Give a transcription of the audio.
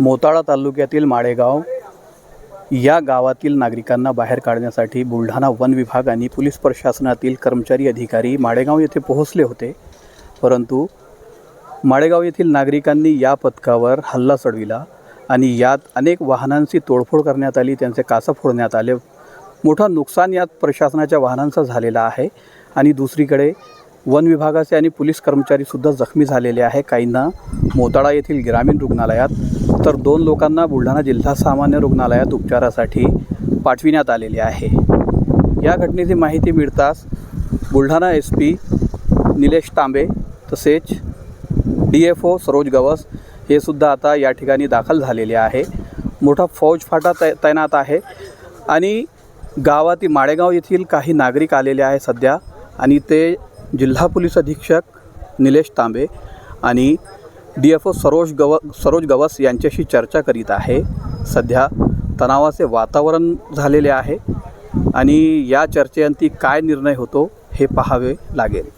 मोताळा तालुक्यातील माळेगाव या गावातील नागरिकांना बाहेर काढण्यासाठी बुलढाणा वन विभाग आणि पोलीस प्रशासनातील कर्मचारी अधिकारी माळेगाव येथे पोहोचले होते. परंतु माळेगाव येथील नागरिकांनी या पथकावर हल्ला चढविला आणि यात अनेक वाहनांची तोडफोड करण्यात आली त्यांचे काचा फोडण्यात आले. मोठं नुकसान यात प्रशासनाच्या वाहनांचं झालेलं आहे. आणि दुसरीकडे वन विभागाचे आणि पोलीस कर्मचारीसुद्धा जखमी झालेले आहे. काहींना मोताळा येथील ग्रामीण रुग्णालयात तर दोन लोकांना बुलढाणा जिल्हा सामान्य रुग्णालयात उपचारासाठी पाठविण्यात आलेले आहे. या घटनेची माहिती मिळताच बुलढाणा एस पी निलेश तांबे तसेच D F O Saroj Gavas हे सुद्धा आता या ठिकाणी दाखल झालेले आहे. मोठा फौज फाटा तै तैनात आहे आणि गावातील माळेगाव येथील काही नागरिक आलेले आहे सध्या आणि ते जिल्हा पोलीस अधीक्षक निलेश तांबे आणि डी एफ ओ सरोज गव सरोज गवस यांच्याशी चर्चा करीत आहे. सध्या तणावाचे वातावरण झालेले आहे आणि या चर्चेअंती काय निर्णय होतो हे पाहावे लागेल.